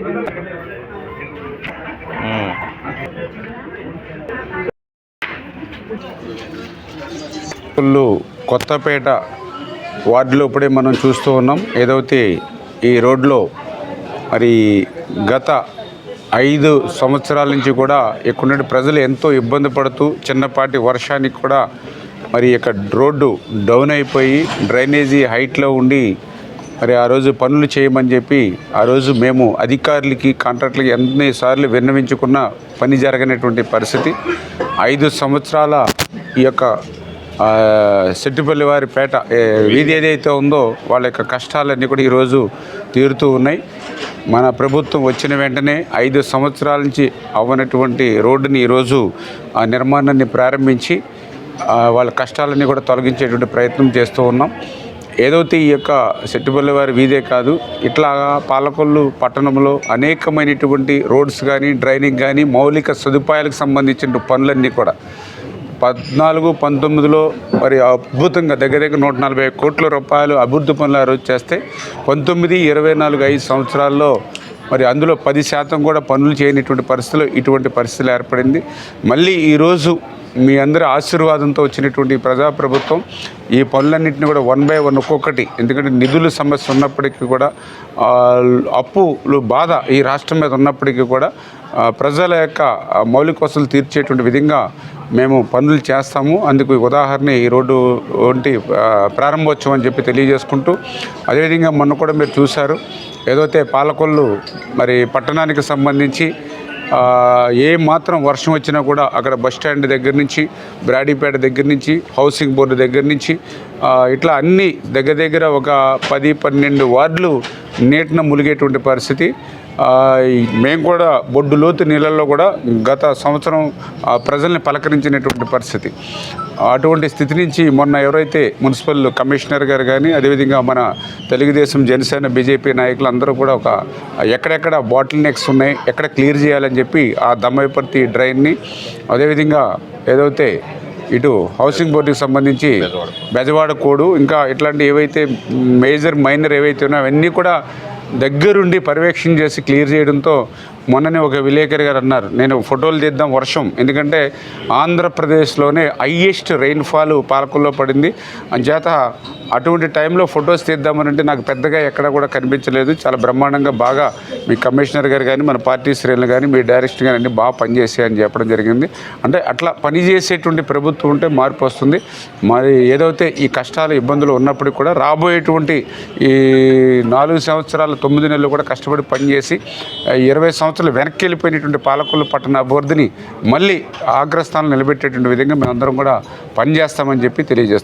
పుల్లు కొత్తపేట వార్డులో ఇప్పుడే మనం చూస్తూ ఉన్నాం. ఏదైతే ఈ రోడ్లో మరి గత ఐదు సంవత్సరాల నుంచి కూడా ఇక్కడ ప్రజలు ఎంతో ఇబ్బంది పడుతూ చిన్నపాటి వర్షానికి కూడా మరి ఇక్కడ రోడ్డు డౌన్ అయిపోయి డ్రైనేజీ హైట్లో ఉండి మరి ఆ రోజు పనులు చేయమని చెప్పి ఆ రోజు మేము అధికారులకి కాంట్రాక్టులకి ఎన్నిసార్లు విన్నవించుకున్న పని జరగనటువంటి పరిస్థితి. ఐదు సంవత్సరాల ఈ యొక్క సెట్టిపల్లి వారి పేట వీధి ఏదైతే ఉందో వాళ్ళ యొక్క కష్టాలన్నీ కూడా ఈరోజు తీరుతూ ఉన్నాయి. మన ప్రభుత్వం వచ్చిన వెంటనే ఐదు సంవత్సరాల నుంచి అవ్వనటువంటి రోడ్డుని ఈరోజు ఆ నిర్మాణాన్ని ప్రారంభించి వాళ్ళ కష్టాలన్నీ కూడా తొలగించేటువంటి ప్రయత్నం చేస్తూ ఉన్నాం. ఏదైతే ఈ యొక్క సెట్టిపల్లి వారి వీధే కాదు ఇట్లా పాలకొల్లు పట్టణంలో అనేకమైనటువంటి రోడ్స్ కానీ డ్రైనింగ్ కానీ మౌలిక సదుపాయాలకు సంబంధించిన పనులన్నీ కూడా పద్నాలుగు పంతొమ్మిదిలో మరి అద్భుతంగా దగ్గర దగ్గర నూట నలభై కోట్ల రూపాయలు అభివృద్ధి పనులు ఆ రోజు చేస్తే పంతొమ్మిది ఇరవై నాలుగు ఐదు సంవత్సరాల్లో మరి అందులో పది శాతం కూడా పనులు చేయనటువంటి పరిస్థితిలో ఇటువంటి పరిస్థితులు ఏర్పడింది. మళ్ళీ ఈరోజు మీ అందరి ఆశీర్వాదంతో వచ్చినటువంటి ప్రజాప్రభుత్వం ఈ పనులన్నింటినీ కూడా వన్ బై వన్ ఒక్కొక్కటి. ఎందుకంటే నిధుల సమస్య ఉన్నప్పటికీ కూడా అప్పులు బాధ ఈ రాష్ట్రం మీద ఉన్నప్పటికీ కూడా ప్రజల యొక్క మౌలిక వసతులు తీర్చేటువంటి విధంగా మేము పనులు చేస్తాము. అందుకు ఉదాహరణ ఈ రోడ్డు వంటి ప్రారంభోత్సవం అని చెప్పి తెలియజేసుకుంటూ అదేవిధంగా మొన్న కూడా మీరు చూశారు ఏదైతే పాలకొల్లు మరి పట్టణానికి సంబంధించి ఏ మాత్రం వర్షం వచ్చినా కూడా అక్కడ బస్ స్టాండ్ దగ్గర నుంచి బ్రాడీపేట దగ్గర నుంచి హౌసింగ్ బోర్డు దగ్గర నుంచి ఇట్లా అన్ని దగ్గర దగ్గర ఒక పది పన్నెండు వార్డులు నీటిన ములిగేటువంటి పరిస్థితి. మేము కూడా బొడ్డు లోతు నీళ్ళల్లో కూడా గత సంవత్సరం ప్రజల్ని పలకరించినటువంటి పరిస్థితి. అటువంటి స్థితి నుంచి మొన్న ఎవరైతే మున్సిపల్ కమిషనర్ గారు కానీ అదేవిధంగా మన తెలుగుదేశం జనసేన బీజేపీ నాయకులు అందరూ కూడా ఒక ఎక్కడెక్కడ బాటిల్ నెక్స్ ఉన్నాయి ఎక్కడ క్లియర్ చేయాలని చెప్పి ఆ దమ్మపర్తి డ్రైన్ని అదేవిధంగా ఏదైతే ఇటు హౌసింగ్ బోర్డుకి సంబంధించి బెజవాడ కోడు ఇంకా ఇట్లాంటి ఏవైతే మేజర్ మైనర్ ఏవైతే ఉన్నాయో అవన్నీ కూడా దగ్గరుండి పర్యవేక్షణ చేసి క్లియర్ చేయడంతో మొన్ననే ఒక విలేకరి గారు అన్నారు నేను ఫోటోలు తీద్దాం వర్షం. ఎందుకంటే ఆంధ్రప్రదేశ్లోనే హయ్యెస్ట్ రెయిన్ఫాల్ పాలకుల్లో పడింది. అంచేత అటువంటి టైంలో ఫొటోస్ తీద్దామని అంటే నాకు పెద్దగా ఎక్కడ కూడా కనిపించలేదు. చాలా బ్రహ్మాండంగా బాగా మీ కమిషనర్ గారు కానీ మన పార్టీ శ్రేణులు కానీ మీ డైరెక్టర్ కానీ అన్నీ బాగా పనిచేసాయని చెప్పడం జరిగింది. అంటే అట్లా పనిచేసేటువంటి ప్రభుత్వం ఉంటే మార్పు వస్తుంది. మరి ఏదైతే ఈ కష్టాలు ఇబ్బందులు ఉన్నప్పటికీ కూడా రాబోయేటువంటి ఈ నాలుగు సంవత్సరాల తొమ్మిది నెలలు కూడా కష్టపడి పనిచేసి ఇరవై సంవత్సరాలు వెనక్కి వెళ్ళిపోయినటువంటి పాలకులు పట్టణ అభివృద్ధిని మళ్ళీ అగ్రస్థానం నిలబెట్టేటువంటి విధంగా మేమందరం కూడా పనిచేస్తామని చెప్పి తెలియజేస్తాం